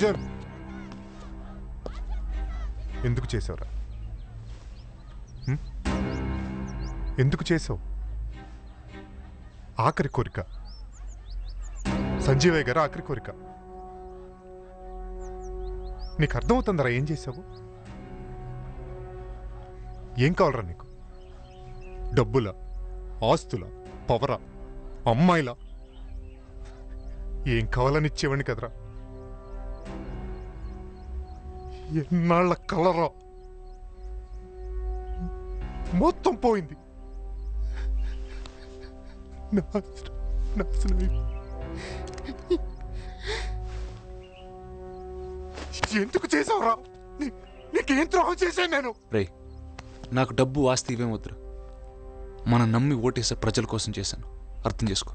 అర్జున్ ఎందుకు చేసావురా? ఎందుకు చేసావు? ఆఖరి కోరిక. సంజీవయ్య గారు ఆఖరి కోరిక. నీకు అర్థమవుతుందరా ఏం చేసావు? ఏం కావాలరా నీకు? డబ్బుల ఆస్తుల పవరా అమ్మాయిలా. ఏం కావాలని ఇచ్చేవాడిని కదరా? ఎన్నాళ్ళ కలరా? మొత్తం పోయింది. ఎందుకు చేసావురా? నీకేం ద్రోహం చేశాను నేను? రే నాకు డబ్బు ఆస్తి ఇవేం మనం నమ్మి ఓటేసే ప్రజల కోసం చేశాను. అర్థం చేసుకో.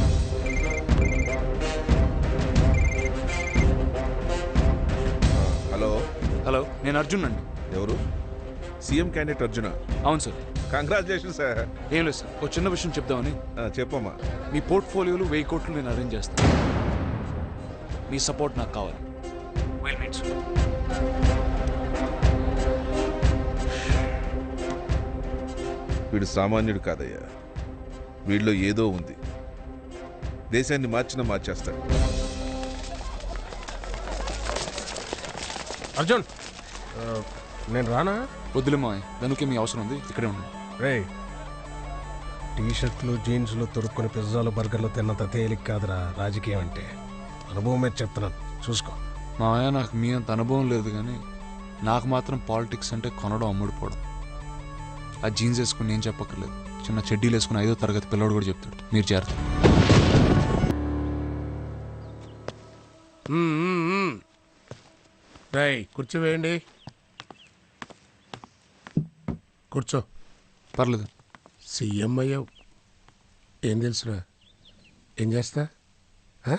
హలో నేను అర్జున్ అండి. ఎవరు? CM candidate Arjuna? అవును సార్. కంగ్రాచులేషన్ సార్ ఏం లేదు సార్. ఒక చిన్న విషయం చెప్దామని. చెప్పమ్మా. మీ పోర్ట్ఫోలియోలు వెయ్యి కోట్లు నేను అరేంజ్ చేస్తాను. మీ సపోర్ట్ నాకు కావాలి. వెల్ మీట్ వీడు సామాన్యుడు కాదయ్యా. వీడిలో ఏదో ఉంది. దేశాన్ని మార్చిన మార్చేస్తాడు. అర్జున్! నేను రానా? వద్దులే మావయ్య. దానికి మీ అవసరం ఉంది. ఇక్కడే ఉండండి రే టీ షర్ట్లు జీన్స్లు తొడుక్కొని పిజ్జాలు బర్గర్లు తిన్నంత తేలిక కాదురా. రాజకీయం అంటే. అనుభవం మీద చెప్తున్నాను. చూసుకో. మావయ్య నాకు మీ అంత అనుభవం లేదు కానీ నాకు మాత్రం పాలిటిక్స్ అంటే కొనడం అమ్ముడుపోవడం ఆ జీన్స్ వేసుకుని నేను చెప్పక్కర్లేదు. చిన్న చెడ్డీలు వేసుకుని ఐదో తరగతి పిల్లవాడు కూడా చెప్తాడు. మీరు చేరతారు రై కూర్చో వేయండి. కూర్చో. పర్లేదు. సీఎం అయ్యావు. ఏం తెలుసురా? ఏం చేస్తా? ఆ?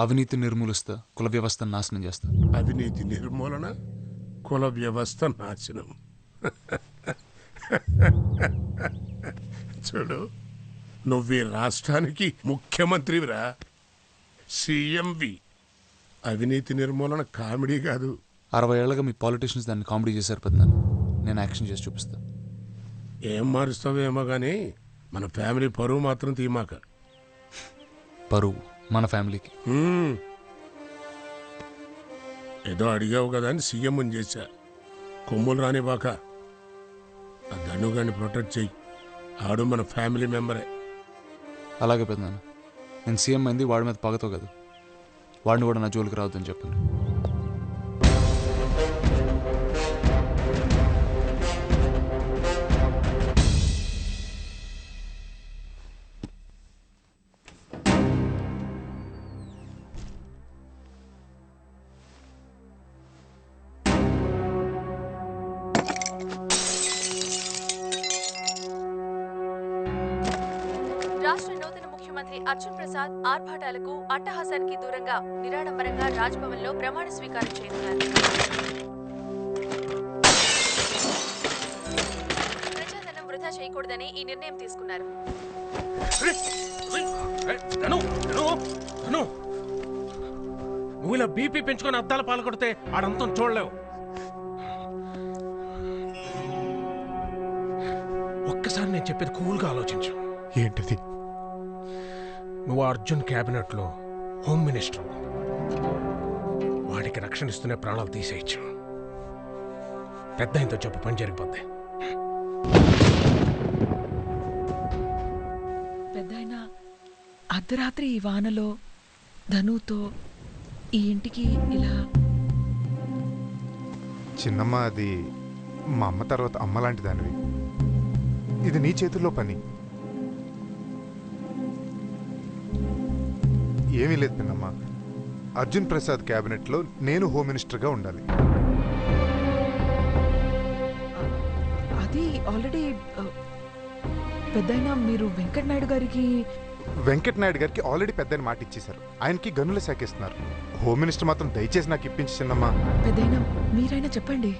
అవినీతి నిర్మూలిస్తా కుల వ్యవస్థను నాశనం చేస్తా. అవినీతి నిర్మూలన కుల వ్యవస్థ నాశనం. చూడు నువ్వు ఈ రాష్ట్రానికి ముఖ్యమంత్రివిరా. సీఎంవి. అవినీతి నిర్మూలన కామెడీ కాదు. అరవై ఏళ్ళగా మీ పాలిటీషియన్స్ దాన్ని కామెడీ చేశారు పెద్ద నేను యాక్షన్ చేసి చూపిస్తా. ఏం మారుస్తావేమో కానీ మన ఫ్యామిలీ పరువు మాత్రం తీమాక. పరువు మన ఫ్యామిలీకి. హ్మ్. ఏదో అడిగావు కదా అని సీఎం చేశా. కొమ్ములు రానివ్వాక. ఆ దండుగాన్ని ప్రొటెక్ట్ చెయ్యి ఆడు మన ఫ్యామిలీ మెంబరే. అలాగే పెద్ద నేను సీఎం అయింది వాడి మీద పగతో కదా. వాడిని కూడా నా జోలికి రావద్దని చెప్పండి. రాష్ట్ర ముఖ్యమంత్రి అర్జున్ ప్రసాద్ ఆర్భాటాలకు అట్టహాసానికి దూరంగా నిరాడంబరంగా రాజ్భవన్లో ప్రమాణ స్వీకారం చేయనున్నారు. ప్రజాధనం వృధా చేయకూడదని ఈ నిర్ణయం తీసుకున్నారు. నువ్వు ఇలా బీపీ పెంచుకొని అద్దాల పాలు కొడితే ఆడంతం చూడలేవు. ఒక్కసారి నేను చెప్పేది కూల్గా ఆలోచించు. ఏంటిది? నువ్వు అర్జున్ క్యాబినెట్లో హోమ్ మినిస్టర్ వాడికి రక్షణ ఇస్తూనే ప్రాణాలు తీసేయచ్చు. పెద్ద ఇంతో చెప్పు పని జరిగిపోద్ది. పెద్దాయన అర్ధరాత్రి ఈ వానలో ధనుతో ఈ ఇంటికి ఇలా చిన్నమ్మ అది మా అమ్మ తర్వాత అమ్మ లాంటి దానివి ఇది నీ చేతుల్లో పని. ఏమీ లేదు పిన్నమ్మ అర్జున్ ప్రసాద్ క్యాబినెట్లో నేను హోమ్ మినిస్టర్గా ఉండాలి. అది ఆల్రెడీ పెద్దయినా మీరు వెంకట్ నాయుడు గారికి వెంకట్ నాయుడు గారికి ఆల్రెడీ పెద్దని మాట ఇచ్చేశారు. ఆయనకి గనుల శాఖ ఇస్తున్నారు. హోమ్ మినిస్టర్ మాత్రం దయచేసి నాకు ఇప్పించి చిన్నమ్మా. పెద్దయినా మీరైనా చెప్పండి.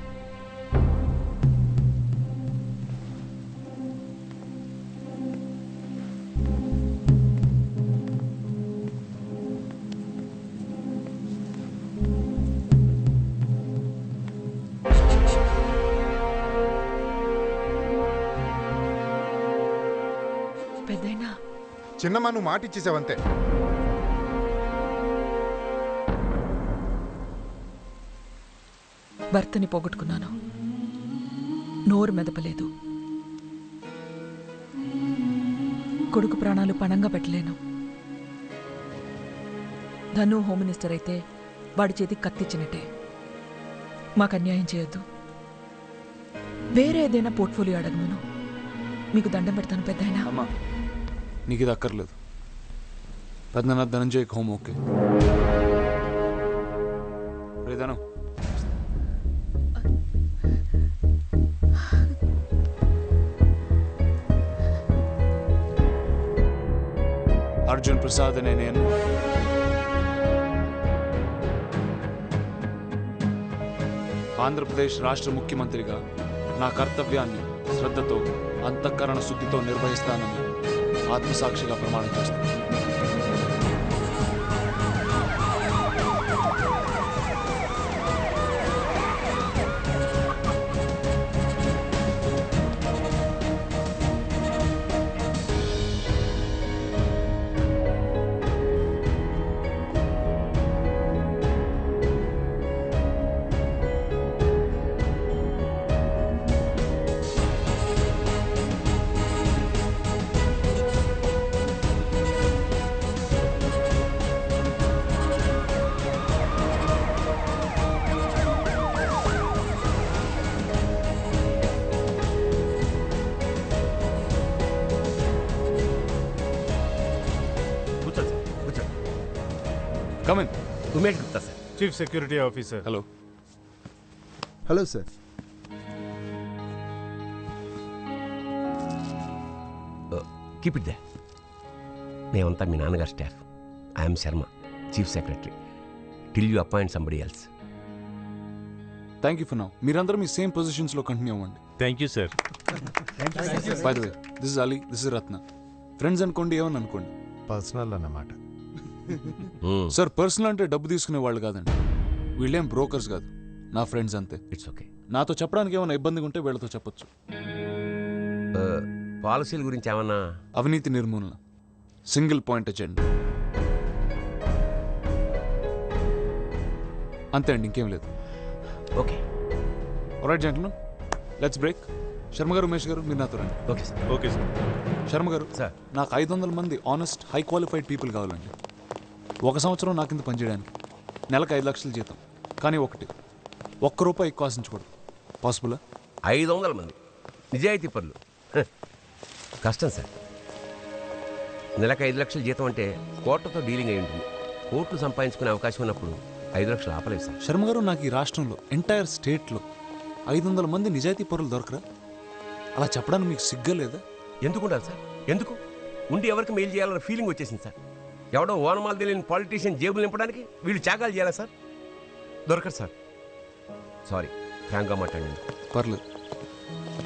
చిన్నమ్మా నువ్వు మాట ఇచ్చేసావంతే భర్తని పోగొట్టుకున్నాను. నోరు మెదపలేదు. కొడుకు ప్రాణాలు పణంగా పెట్టలేను. ధను హోమ్ మినిస్టర్ అయితే వాడి చేతికి కత్తిచ్చినట్టే. మాకు అన్యాయం చేయొద్దు. వేరే ఏదైనా పోర్ట్ఫోలియో అడగమను. మీకు దండం పెడతాను అమ్మా. నీకు ఇది అక్కర్లేదు. పెద్దన ధనంజయ్ హోమ్ ఓకే. ధనం. అర్జున్ ప్రసాద్ అనే నేను. ఆంధ్రప్రదేశ్ రాష్ట్ర ముఖ్యమంత్రిగా నా కర్తవ్యాన్ని శ్రద్ధతో అంతఃకరణ శుద్ధితో నిర్వహిస్తానని ఆత్మసాక్షిగా ప్రమాణం చేస్తాను come in Umesh Gupta sir chief security officer hello hello sir keep it they మేమంతా మీ నాన్నగారు staff I'm Sharma chief secretary till you appoint somebody else thank you for now మీరందరూ మీ సేమ్ పొజిషన్స్లో కంటిన్యూ అవ్వండి. Thank you sir by the way this is Ali this is Ratna friends అనుకోండి ఏమని అనుకోండి? పర్సనల్ అన్నమాట. సార్ పర్సనల్ అంటే డబ్బు తీసుకునే వాళ్ళు కాదండి. వీళ్ళేం బ్రోకర్స్ కాదు. నా ఫ్రెండ్స్ అంతే. ఇట్స్ ఓకే నాతో చెప్పడానికి ఏమైనా ఇబ్బందిగా ఉంటే వీళ్ళతో చెప్పొచ్చు. పాలసీల గురించి ఏమన్నా? అవినీతి నిర్మూలన. సింగిల్ పాయింట్ ఎజెండా అంతే అండి ఇంకేం లేదు. Okay right gentlemen let's break Sharma గారు ఉమేష్ గారు మీరు నాతో రండి. Okay sir okay sir Sharma గారు సార్ నాకు ఐదు వందల మంది ఆనెస్ట్ హై క్వాలిఫైడ్ పీపుల్ కావాలండి. ఒక సంవత్సరం నా కింద పనిచేయడానికి నెలకు ఐదు లక్షల జీతం. కానీ ఒకటి ఒక్క రూపాయి ఎక్కువ ఆశించకూడదు. పాసిబులా ఐదు వందల మంది. నిజాయితీ పనులు. కష్టం సార్. నెలకు ఐదు లక్షల జీతం అంటే కోట్లతో డీలింగ్ అయి ఉంటుంది. కోట్లు సంపాదించుకునే అవకాశం ఉన్నప్పుడు ఐదు లక్షలు ఆపలేవు సార్. శర్మ గారు నాకు ఈ రాష్ట్రంలో ఎంటైర్ స్టేట్లో ఐదు వందల మంది నిజాయితీ పరులు దొరకరా? అలా చెప్పడానికి మీకు సిగ్గా లేదా? ఎందుకు ఉండాలి సార్? ఎందుకు? ఉండి ఎవరికి మెయిల్ చేయాలన్న ఫీలింగ్ వచ్చేసింది సార్. ఎవడో ఓనమాలు తెలియని పాలిటీషియన్ జేబులు నింపడానికి వీళ్ళు త్యాగాలు చేయాలా సార్? దొరకరు సార్. సారీ ఫ్రాంక్గా మాట్లాడండి. పర్లేదు.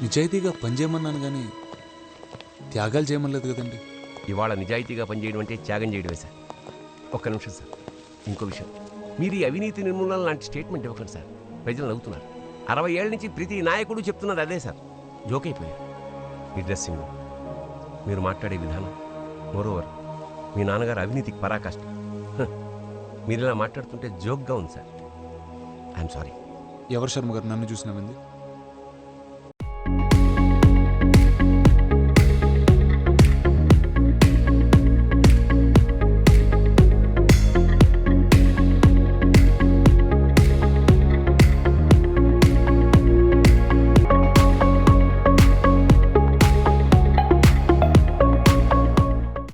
నిజాయితీగా పనిచేయమన్నాను కానీ త్యాగాలు చేయమనలేదు కదండి. ఇవాళ నిజాయితీగా పనిచేయడం అంటే త్యాగం చేయడమే సార్. ఒక్క నిమిషం సార్. ఇంకో విషయం. మీరు ఈ అవినీతి నిర్మూలన లాంటి స్టేట్మెంట్ ఇవ్వకండి సార్. ప్రజలు నవ్వుతున్నారు. అరవై ఏళ్ళ నుంచి ప్రతి నాయకుడు చెప్తున్నది అదే సార్. జోక్ అయిపోయారు మీ డ్రెస్సింగ్. మీరు మాట్లాడే విధానం. మోరోవర్ మీ నాన్నగారు అవినీతికి పరాకాష్ట మీరు ఇలా మాట్లాడుతుంటే జోక్గా ఉంది సార్. I'm sorry. ఎవరు శర్మ గారు? నన్ను చూసినామంది